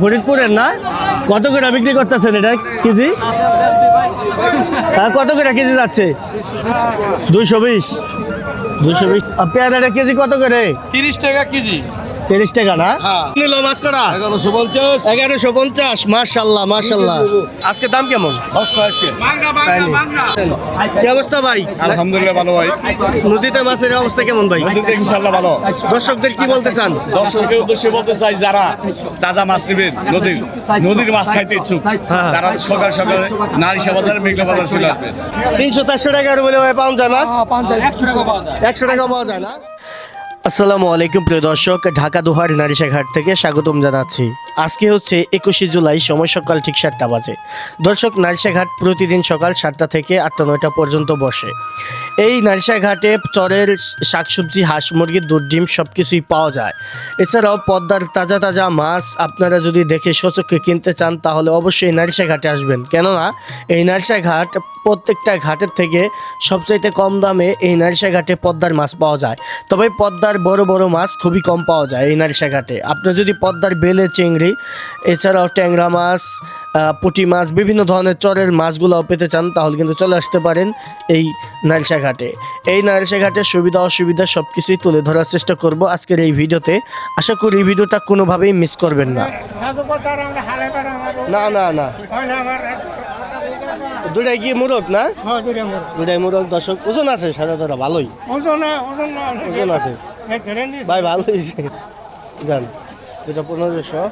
ফরিদপুরের না? কত করে বিক্রি করতেছেন এটা কেজি? হ্যাঁ কত করে কেজি যাচ্ছে? দুইশো বিশ। দুইশো বিশ। পেঁয়াজ কেজি কত করে? তিরিশ টাকা কেজি। তিরিশ টাকা না? হ্যাঁ। নিল মাছ করা এগারোশো পঞ্চাশ। এগারোশো পঞ্চাশ মার্শাল্লাহ মার্শাল্লাহ আজকে দাম কেমন? কি অবস্থা ভাই? আলহামদুলিল্লাহ ভালো ভাই। নদীতে মাছের অবস্থা কেমন ভাই? ইনশাল্লাহ ভালো। দর্শকদের কি বলতে চান দর্শকের উদ্দেশ্যে বলতে চাই যারা তাজা মাছ নেবেন নদীর নদীর মাছ খাইতে ইচ্ছুক তারা সকাল সকালে নারী বাজার মেঘনা বাজার চলে আসবেন তিনশো চারশো টাকার বলে ভাই পাওয়া যায় মাছ? একশো টাকা পাওয়া যায় না? আসসালামু আলাইকুম প্রিয় দর্শক ঢাকা দোহার নারিশাঘাট থেকে স্বাগতম জানাচ্ছি। আজকে হচ্ছে একুশে জুলাই, সময় সকাল ঠিক সাতটা বাজে। দর্শক নারিশাঘাট প্রতিদিন সকাল সাতটা থেকে আটটা নয়টা পর্যন্ত বসে। এই নারিশাঘাটে চরের শাকসবজি, হাঁস মুরগির দুধ, ডিম সব কিছুই পাওয়া যায়। এছাড়াও পদ্মার তাজা তাজা মাছ আপনারা যদি দেখে সচক্ষে কিনতে চান, তাহলে অবশ্যই নারিশা ঘাটে আসবেন। কেননা, এই নারিশা ঘাট প্রত্যেকটা ঘাটের থেকে সবচাইতে কম দামে এই নারিশা ঘাটে পদ্মার মাছ পাওয়া যায়। তবে পদ্মার বড় বড় মাছ খুবই কম পাওয়া যায় এই নারিশা ঘাটে আপনি যদি পদ্মার বেলে, চিংড়ি এছাড়াও ট্যাংরা মাছ পুঁটি মাছ বিভিন্ন ধরনের চরের মাছগুলোও পেতে চান তাহলে কিন্তু চলে আসতে পারেন এই নারিশা ঘাটে। এই নারিশা ঘাটের সুবিধা অসুবিধা সব কিছুই তুলে ধরার চেষ্টা করব আজকের এই ভিডিওতে। আশা করি এই ভিডিওটা কোনোভাবেই মিস করবেন না। না না না। দুটাই কি মুরগ না? দুটাই মুরগ। দর্শক ওজন আছে সাড়ে ধরা ভালোই। ওজন আছে। ভাই ভালো হয়েছে যান দুটা পনেরোশো।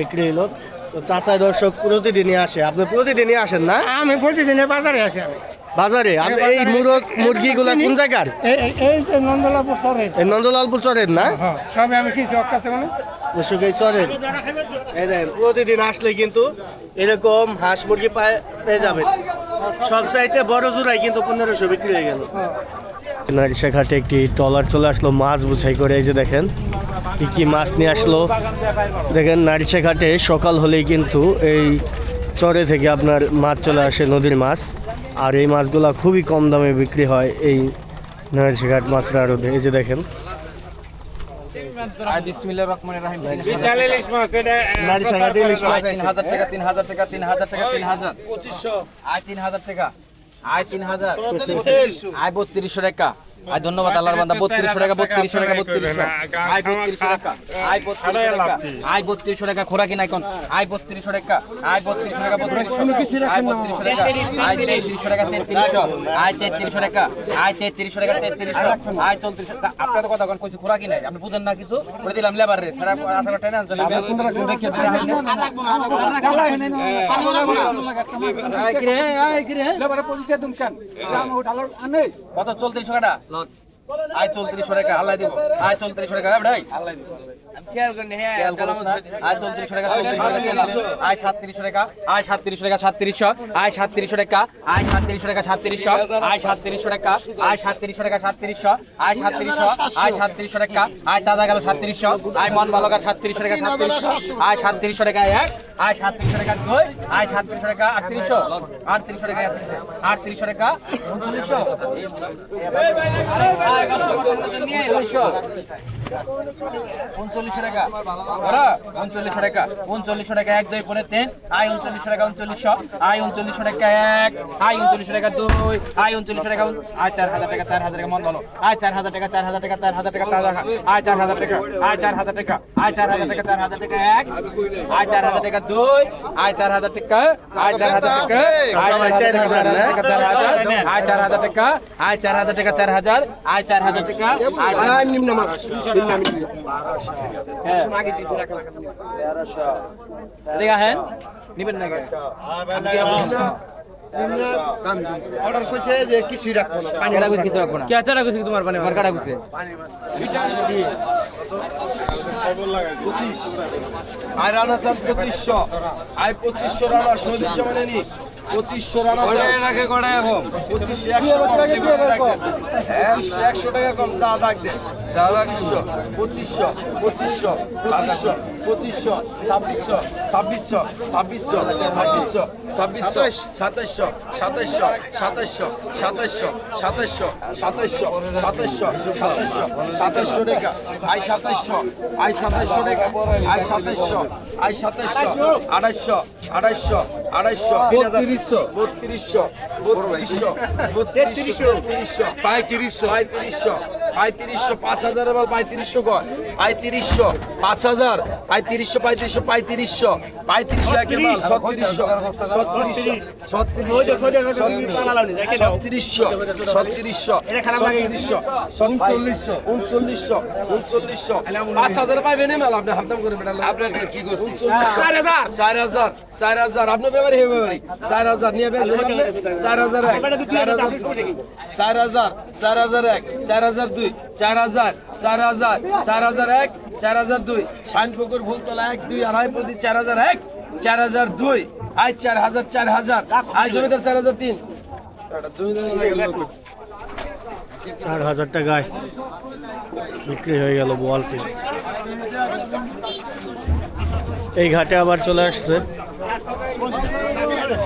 বিক্রি হলো তো চাচাই দর্শক প্রতিদিনই আসে। আপনি প্রতিদিনই আসেন না? আমি প্রতিদিনে বাজারে আছি আমি। বাজারে? আপনি এই মুরগ মুরগিগুলা কোন জায়গার? এই নন্দলাপুর শহরে এই নন্দলালপুর চরের না? হ্যাঁ সবে আমি কিছু কাছে মানে? দর্শক এই চরের। এই দেখেন প্রতিদিন আসলে কিন্তু এরকম হাঁস মুরগি পায় পেয়ে যাবেন। সব চাইতে বড় জোড়াই কিন্তু পনেরোশো বিক্রি হয়ে গেল। নারিশা ঘাটে একটি ট্রলার চলে আসলো মাছ বুঝাই করে। এই যে দেখেন কি কি মাছ নিয়ে আসলো? দেখেন নারিশা ঘাটে সকাল হলেই কিন্তু এই চরে থেকে আপনার মাছ চলে আসে নদীর মাছ। আর এই মাছগুলো খুবই কম দামে বিক্রি হয় এই নারিশা ঘাট মাছরা রোদে এই যে দেখেন। আয় তিন হাজার টাকা আয় তিন হাজার আয় বত্রিশশো টাকা। আয় ধন্যবাদ আল্লাহর বান্দা বত্রিশশো টাকা বত্রিশশো টাকা বত্রিশশো। আয় বত্রিশশো টাকা। আয় বত্রিশশো টাকা আয় বত্রিশশো টাকা খোরাকি নাই কোন আয় বত্রিশশো টাকা আয় বত্রিশশো টাকা বত্রিশশো আয় বত্রিশশো টাকা আয় তেত্রিশশো টাকা তেত্রিশশো আয় তেত্রিশশো টাকা আয় তেত্রিশশো টাকা তেত্রিশশো আয় চৌত্রিশ আপনার তো কথা কোন কিছু খোরাকি নাই আপনি বুঝেন না কিছু? করে দিলাম লেবার রে সারা আশা করে টেনে আনছেন রেখে দিলাম কত? চৌত্রিশ টাকা। আয় চৌত্রিশ টাকা আল্লাহ দিব। আয় চৌত্রিশ টাকা ভাই। আল্লাহ না। আয় চৌত্রিশ টাকা। আয় সাতত্রিশ টাকা আয় সাতত্রিশ টাকা সাতত্রিশশো আয় সাতত্রিশ টাকা আয় সাতত্রিশ টাকা সাতত্রিশশো আয় সাতত্রিশ টাকা আয় সাতত্রিশ টাকা সাতত্রিশশো আয় সাতত্রিশশো আয় সাতত্রিশ টাকা আয় তাজা গেল সাতত্রিশশো আয় মন ভালো গা সাতত্রিশ টাকা সাতত্রিশশো আয় সাতত্রিশ টাকা এক আয় সাতত্রিশ টাকা দুই আয় সাতত্রিশ টাকা আটত্রিশশো আটত্রিশশো টাকা আটত্রিশশো টাকা উনচল্লিশশো উনচল্লিশশো উনচল্লিশ টাকা ওরা উনচল্লিশ টাকা উনচল্লিশ টাকা এক দুই পরে তিন আয় উনচল্লিশ টাকা উনচল্লিশশো আয় উনচল্লিশ টাকা এক আয় উনচল্লিশ টাকা দুই আয় উনচল্লিশ টাকা আয় চার হাজার টাকা চার হাজার টাকা মন ভালো আয় চার হাজার টাকা চার হাজার টাকা চার হাজার টাকা তাজা। আয় চার হাজার টাকা আয় চার হাজার টাকা আয় চার হাজার টাকা চার হাজার টাকা এক আয় চার হাজার টাকা দুই আয় চার হাজার টাকা আয় চার হাজার টাকা আয় চার হাজার টাকা চার হাজার আয় চার হাজার টাকা আয় চার হাজার টাকা চার হাজার আয় চার হাজার টাকা আয় চার নিবেন নাকি? অর্ডার করছে যে কিছুই রাখব না কিছু রাখব না। কে চারা তোমার পানি আমার কাটা গুছি আয় রানা চান পঁচিশশো। আয় পঁচিশশো রানা শহীদ জামানে নি? পঁচিশশো রানা রাখে কটা এখন পঁচিশশো একশো কম। পঁচিশশো একশো টাকা কম চা ডাক দে পঁচিশশো পঁচিশশো পঁচিশশো পঁচিশশো পঁচিশশো ছাব্বিশশো ছাব্বিশশো ছাব্বিশশো ছাব্বিশশো ছাব্বিশশো সাতাইশশো সাতাইশশো সাতাইশশো সাতাইশশো সাতাইশশো সাতাইশশো সাতাইশশো সাতাইশশো সাতাইশশো টাকা। আই সাতাইশশো আই সাতাইশশো টাকা। আই সাতাইশশো আই সাতাইশশো আড়াইশো আড়াইশো আড়াইশো বত্রিশশো। বত্রিশশো বত্রিশশো বত্রিশশো তেত্রিশশো পঁয়ত্রিশশো পঁয়ত্রিশশো পঁয়ত্রিশশো পাঁচ হাজার এবার পঁয়ত্রিশশো কয়? পঁয়ত্রিশশো পাঁচ হাজার পঁয়ত্রিশশো পঁয়ত্রিশশো পঁয়ত্রিশশো পঁয়ত্রিশশো একের মাল ছত্রিশশো ছত্রিশশো ছত্রিশশো ছত্রিশশো ছত্রিশশো ছত্রিশশো উনচল্লিশশো উনচল্লিশশো উনচল্লিশশো। পাঁচ হাজার পাইবেন মেল আপনি হামদাম করে চার হাজার। চার হাজার চার হাজার আপনার ব্যাপারে হে ব্যাপারে। চার হাজার নিয়ে বেসবেন চার হাজার এক চার হাজার চার হাজার চার হাজার এক চার হাজার দুই। চার হাজার চার হাজার চার হাজার এক চার হাজার দুই। শাইনপুকুর ভুলতলা এক দুই আড়াই প্রতি চার হাজার এক চার হাজার দুই। আই চার হাজার চার হাজার। আই জমিদার চার হাজার তিন। চার হাজার টাকায় বিক্রি হয়ে গেল বোয়ালটি এই ঘাটে আবার চলে আসছে।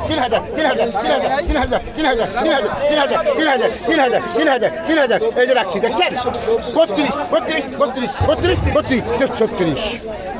তিন হাজার তিন হাজার তিন হাজার তিন হাজার। তিন হাজার তিন হাজার তিন হাজার তিন হাজার তিন হাজার তিন হাজার এই যে রাখছি, দেখছেন? বত্রিশ বত্রিশ বত্রিশ বত্রিশ বত্রিশ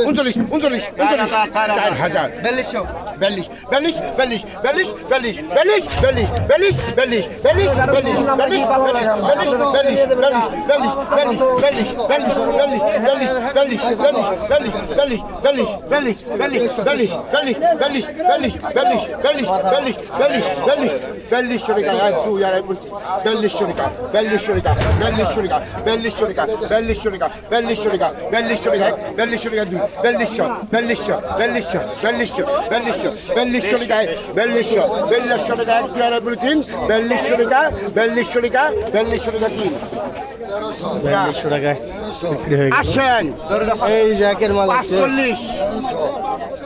উনচল্লিশ উনচল্লিশ চার হাজার বিয়াল্লিশ Will ich, will ich, will ich, will ich, will ich, will ich, will ich, will ich, will ich, will ich, will ich, will ich, will ich, will ich, will বিয়াল্লিশশো বিয়াল্লিশশো টাকা বিয়াল্লিশশো বিয়াল্লিশশো টাকা এক পেয়ারা বলে তিন বিয়াল্লিশশো টাকা বিয়াল্লিশশো টাকা বিয়াল্লিশশো টাকা তিন আসেন। এই জ্যাকের মাল চল্লিশ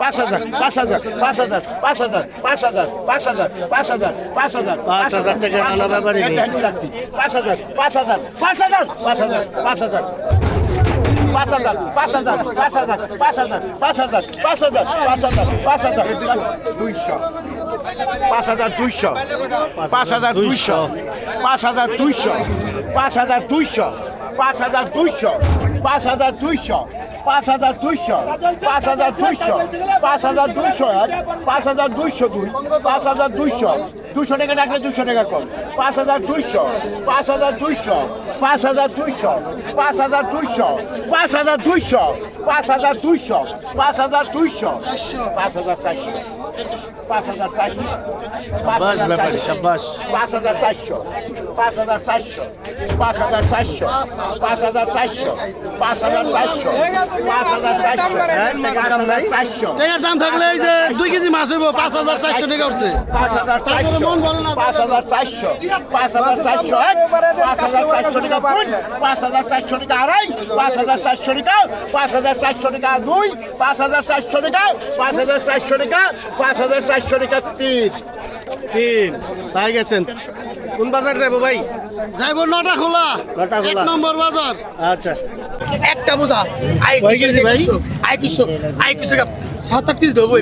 পাঁচ হাজার পাঁচ হাজার পাঁচ হাজার পাঁচ হাজার পাঁচ হাজার পাঁচ হাজার পাঁচ হাজার পাঁচ হাজার টাকা নানা ব্যাপারই নেই। পাঁচ হাজার পাঁচ হাজার পাঁচ হাজার পাঁচ হাজার পাঁচ হাজার পাঁচ হাজার পাঁচ হাজার পাঁচ হাজার পাঁচ হাজার পাঁচ হাজার পাঁচ হাজার পাঁচ হাজার পাঁচ হাজার দুইশো পাঁচ হাজার দুইশো পাঁচ হাজার দুইশো পাঁচ হাজার দুইশো পাঁচ হাজার দুইশো পাঁচ হাজার দুইশো পাঁচ হাজার দুইশো, পাঁচ হাজার দুইশো, পাঁচ হাজার দুইশো, পাঁচ হাজার দুইশো এক, পাঁচ হাজার দুইশো দুই, পাঁচ হাজার দুইশো, দুশো টাকা রাখলে দুশো টাকা কম, পাঁচ হাজার দুইশো, পাঁচ হাজার দুইশো পাঁচ হাজার দুইশো পাঁচ হাজার দুইশো পাঁচ হাজার দুইশো পাঁচ হাজার দুইশো পাঁচ হাজার দুইশো পাঁচ হাজার চারশো পাঁচ হাজার চারশো পাঁচ হাজার চারশো পাঁচ হাজার চারশো পাঁচ হাজার চারশো পাঁচ হাজার চারশো পাঁচ হাজার চারশো পাঁচ হাজার চারশো পাঁচ হাজার চারশো এর দাম থাকলে এই যে দুই কেজি মাছ হইব পাঁচ হাজার চারশো টাকা উঠছে পাঁচ হাজার চারশো মন। পাঁচ হাজার চারশো পাঁচ হাজার চারশো পাঁচ হাজার চারশো টাকা পাঁচ হাজার চারশো টাকা আড়াই পাঁচ হাজার চারশো টাকা পাঁচ হাজার চারশো টাকা দুই পাঁচ হাজার চারশো টাকা পাঁচ হাজার চারশো টাকা পাঁচ হাজার চারশো টাকা তিন। তিন। পাই গেছেন। কোন বাজার যাব ভাই? যাইব নটা খোলা। নটা খোলা। নম্বর বাজার। আচ্ছা। একটা বোঝা। আই ভাই? আই কৃষক আই কৃষক। সাত আট কেজি ধরবো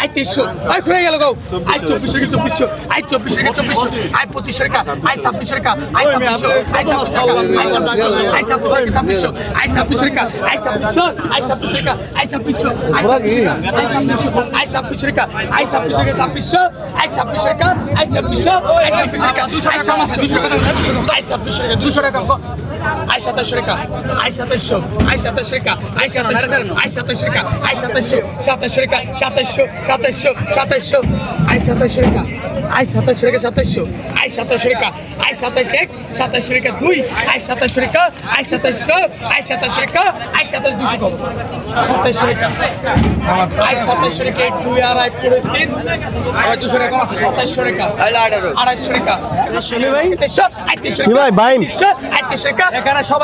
আই তেইশশো আই খুলে গেল গো আই চব্বিশ টাকা চব্বিশশো আই চব্বিশ টাকা চব্বিশশো আই পঁচিশ টাকা আই ছাব্বিশ টাকা আই ছাব্বিশশো আই ছাব্বিশশো আই ছাব্বিশ টাকা আই ছাব্বিশশো আই ছাব্বিশ টাকা আই ছাব্বিশশো আই ছাব্বিশ টাকা আই ছাব্বিশ টাকা ছাব্বিশশো আই ছাব্বিশ টাকা আই ছাব্বিশশো আই ছাব্বিশ টাকা আই ছাব্বিশ টাকা দুশো টাকা আই ছাব্বিশ টাকা দুশো টাকা আই সাথে শেখা আই সাতাশশো আই সাথে শেখা আই সাতাশশো আই সাথে শেখা আই সাতাশশো সাতাশশো রেখা সাতাশশো সাতাশশো সাতাশশো আই সাতাশশো রেখা আই সাতাশশো রেখা সাতাশশো আই সাতাশশো রেখা আই সাতাশ এক সাতাশশো রেখা দুই আই সাতাশশো রেখা আই সাতাশশো আই সাতাশ রেখা আই সাতাশ দুশো কত সাতাশশো রেখা আই সাতাশশো রেখা এক দুই আড়াই পুরো তিন দুশো রেখা সাতাশশো রেখা আড়াইশো রেখা ভাই আই তিনশো রেখা আই তিনশো রেখা সবাই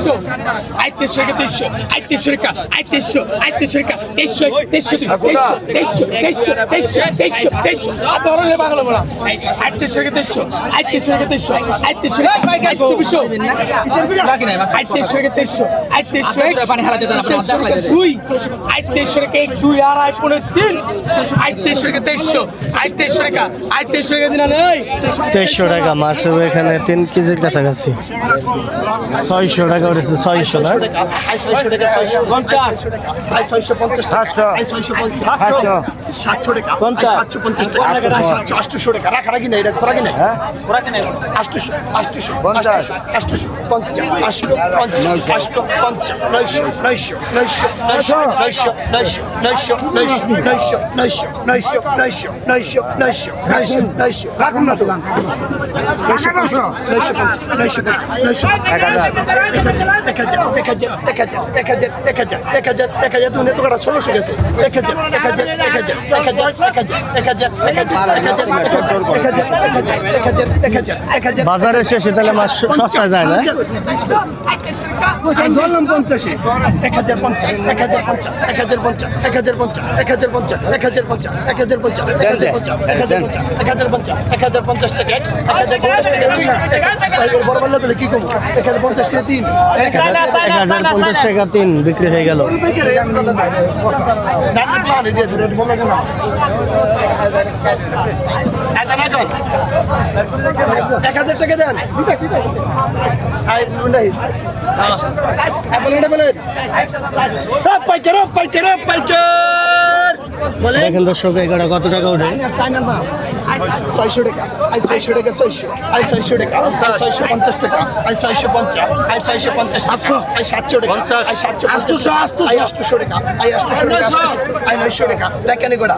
তেইশশো একা তেইশশো তেইশশো তেইশশো বাংলা এক তেইশশো। টাকা মাছ এখানে তিন কেজির কাছাকাছি। ছয়শো টাকা হালাতে দুই আয় তেইশশো টাকা এক দুই আর আয় পনেরো তিন আয় তেইশশো টাকা তেইশশো আয় তেইশশো টাকা আয় তেইশশো টাকা দিন নেই তেইশশো টাকা মাছ হবে এখানে তিন কেজির কাছাকাছি ছয়শো টাকা উঠেছে ছয়শো না রাখুন না তো নয়শো নয়শো নয়শো নয়শো এক হাজার এক হাজার বাজারের শেষে তাহলে মাছ সস্তায় যায় না ধরলাম পঞ্চাশে এক হাজার পঞ্চাশ এক হাজার পঞ্চাশ এক হাজার পঞ্চাশ এক হাজার পঞ্চাশ এক হাজার পঞ্চাশ এক হাজার পঞ্চাশ এক হাজার পঞ্চাশ এক হাজার পঞ্চাশ এক হাজার পঞ্চাশ এক হাজার পঞ্চাশ এক হাজার পঞ্চাশ টাকা এক হাজার পঞ্চাশ টাকা দুই বড় পেলে কি করব এক হাজার পঞ্চাশ টাকা তিন এক হাজার পঞ্চাশ টাকা তিন বিক্রি হয়ে গেল। এক হাজার টাকা দেন। বলেন পাইকার পাইকার পাইকার। দেখেন দর্শক এগারো কত টাকা ওঠে? ছয়শো টাকা। আই ছয়শো টাকা ছয়শো। আই ছয়শো টাকা। আই ছয়শো পঞ্চাশ টাকা। আই ছয়শো পঞ্চাশ। আই ছয়শো পঞ্চাশ সাতশো। আই সাতশো টাকা। আই সাতশো আটশোশো আটশো আই আটশোশো টাকা। আই আটশোশো টাকা। আই নয়শো টাকা। টাকানি গোড়া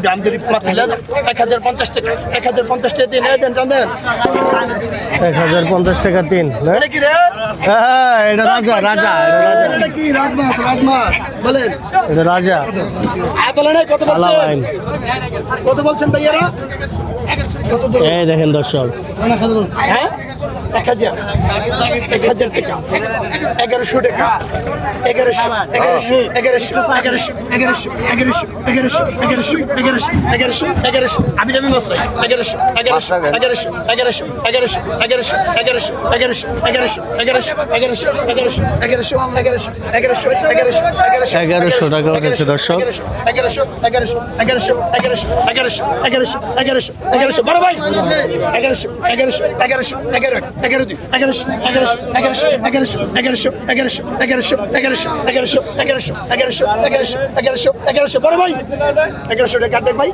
দাম মাছ এক হাজার পঞ্চাশ টাকা এক হাজার পঞ্চাশ টাকা দিন দেন দেন এক হাজার পঞ্চাশ টাকা তিন না? এটা কি রে হ্যাঁ, এটা রাজা রাজা এটা কি রাজমাছ রাজমাছ বলেন এটা রাজা বলেন কত কালা বলছেন বাইন কত বলছেন ভাইয়ারা এই দেখেন দর্শক হ্যাঁ এক হাজার এক হাজার টাকা এগারোশো টাকা এগারোশো এগারোশো এগারোশো এগারোশো এগারোশো এগারোশো এগারোশো এগারোশো এগারোশো এগারোশো এগারোশো আমি যাবি মাস এগারোশো এগারোশো এগারোশো এগারোশো এগারোশো এগারোশো এগারোশো এগারোশো এগারোশো এগারোশো এগারোশো এগারোশো এগারোশো এগারোশো এগারোশো এগারোশো এগারোশো এগারোশো টাকা উঠেছে দর্শক এগারোশো এগারোশো এগারোশো এগারোশো এগারোশো এগারোশো এগারোশো এগারোশো বড় ভাই এগারোশো এগারোশো এগারোশো এগারো এগারো দুই এগারোশো এগারোশো এগারোশো এগারোশো এগারোশো এগারোশো এগারোশো এগারোশো এগারোশো এগারোশো এগারোশো এগারোশো এগারোশো এগারোশো বড় ভাই এগারোশো টাকা দেখ ভাই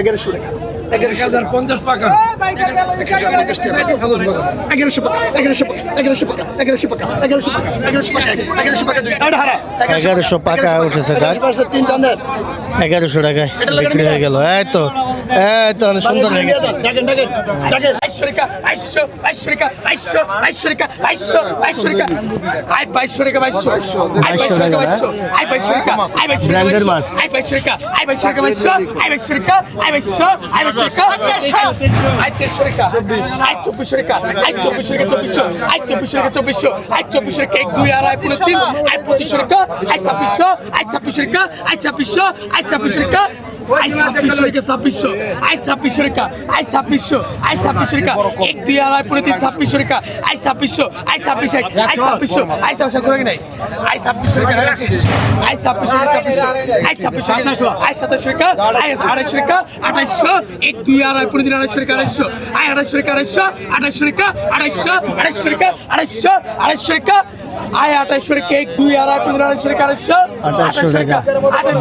এগারোশো টাকা এগারোশো হাজার পঞ্চাশ টাকা এগারোশো টাকা এগারোশো টাকা এগারোশো টাকা এগারোশো টাকা এগারোশো টাকা এগারোশো টাকা এগারোশো টাকা দুই আট হারা এগারোশো টাকা উঠেছে। এগারোশো টাকায় বিক্রি হয়ে গেল এই তো হ্যাঁ তো অনেক সুন্দর হয়ে গেছে ঐশ্বরিকা ঐশ্য ঐশ্বরিকা ঐশ্য ঐশ্বরিকা ঐশ্য ঐশ্বরিকা আই ঐশ্বরিকা ঐশ্য আই ঐশ্বরিকা ঐশ্য আই ঐশ্বরিকা আই ঐশ্বরিকা আই ঐশ্বরিকা আই ঐশ্বরিকা ঐশ্য আই ঐশ্বরিকা আই ঐশ্য আই ঐশ্বরিকা আই ঐশ্বরিকা আই চব্বিশরিকা আই চব্বিশরিকা চব্বিশশো আই চব্বিশরিকা চব্বিশশো আই চব্বিশরিকা এক দুই আড়াই পুরো তিন আই পঁচিশরিকা আই ছাব্বিশশো আই ছাব্বিশরিকা আই ছাব্বিশশো আই ছাব্বিশরিকা আই ছাব্বিশশো রেখে ছাব্বিশশো। আই ছাব্বিশশো রেখা আই ছাব্বিশশো আই ছাব্বিশশো রেখা। এক দুই আড়াই পুরো তিন ছাব্বিশশো রেখা। আই ছাব্বিশশো আই ছাব্বিশ আই ছাব্বিশশো। আই ছাব্বিশশো করে নাই? আই ছাব্বিশশো রেখা আই ছাব্বিশশো রেখা ছাব্বিশশো আই ছাব্বিশশো রেখা। আই সাতাশশো রেখা আই আড়াইশো রেখা আঠাইশশো এক দুই আড়াই পুরো তিন আড়াইশো রেখা আড়াইশো আই আড়াইশো রেখা আড়াইশো আঠাইশো রেখা আড়াইশো আড়াইশো রেখা আড়াইশো আড়াইশো রেখা। আয় আঠাইশো এক দুই আড়াই তিন আড়াইশো রেখা আড়াইশো টাকা।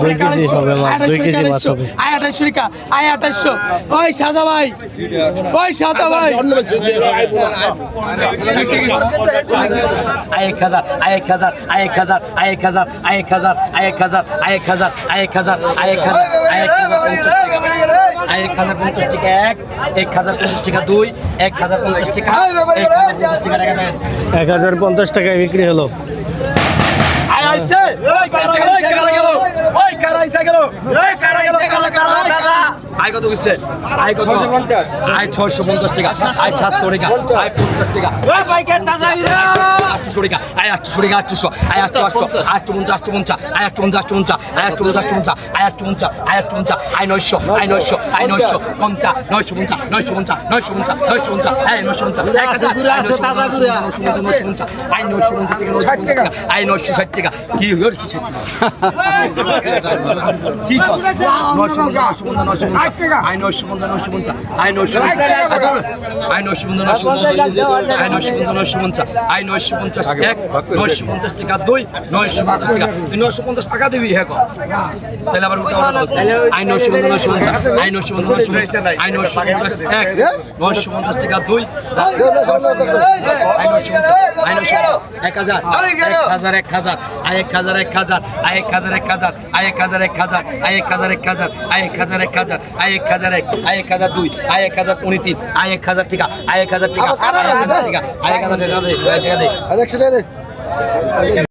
দুই কেজি হবে মাছ, দুই কেজি মাছ হবে। আয় আঠাইশো রেখা আয় আঠাইশো ওই সাজা ভাই ওই সাজা ভাই আয় এক হাজার আয় এক হাজার আয় এক হাজার আয় এক হাজার আয় এক হাজার আয় এক হাজার আয় এক হাজার আয় এক হাজার আয় এক হাজার আয় এক হাজার পঞ্চাশ টাকা আয় এক হাজার পঞ্চাশ টাকা এক এক হাজার পঞ্চাশ টাকা দুই এক হাজার পঞ্চাশ টাকা এক হাজার পঞ্চাশ টাকায় বিক্রি হলো আয় আইছে কারা গেল আয় কত বুঝছে আয় কত? আয় ছয়শো পঞ্চাশ টাকা। আয় সাতশো টাকা। আয় পঞ্চাশ টাকা। আটশো টাকা। আয় আটশো টাকা আটশো আয় আটশো আটশো আটশো পঞ্চাশ আটশো পঞ্চাশ। আয় আটশো পঞ্চাশ আটশো পঞ্চাশ। আয় আটশো পঞ্চাশ আটশো পঞ্চাশ। আয় আটশো পঞ্চাশ আয় আটশো পঞ্চাশ। আয় নয়শো আয় নয়শো আয় নয়শো পঞ্চাশ নয়শো পঞ্চাশ নয়শো পঞ্চাশ নয়শো পঞ্চাশ নয়শো পঞ্চাশ। আয় নয়শো পঞ্চাশ। নয়শো পঞ্চাশ পঞ্চাশ পঞ্চাশ আয় নয়শো পঞ্চাশ টাকা নয়শো পঞ্চাশ আয় নয়শো ষাট টাকা। কি এক নশো পঞ্চাশ টাকা দুই নশো পঞ্চাশ টাকা পঞ্চাশ টাকা দিবি হ্যাঁ তাহলে আবার আই নশো পঞ্চাশ নশো পঞ্চাশ এক নশো পঞ্চাশ টাকা দুই আই নশো পঞ্চাশ এক হাজার এক হাজার এক হাজার আই এক হাজার এক হাজার আই এক হাজার এক হাজার আই এক হাজার এক হাজার আয় এক হাজার এক হাজার আয় এক হাজার এক হাজার আয় এক হাজার এক আয় এক হাজার দুই আয় এক হাজার পনেরো তিন আয় এক হাজার টাকা আয় এক হাজার টাকা আয় এক হাজার টাকা আয় এক হাজার টাকা দে, টাকা দে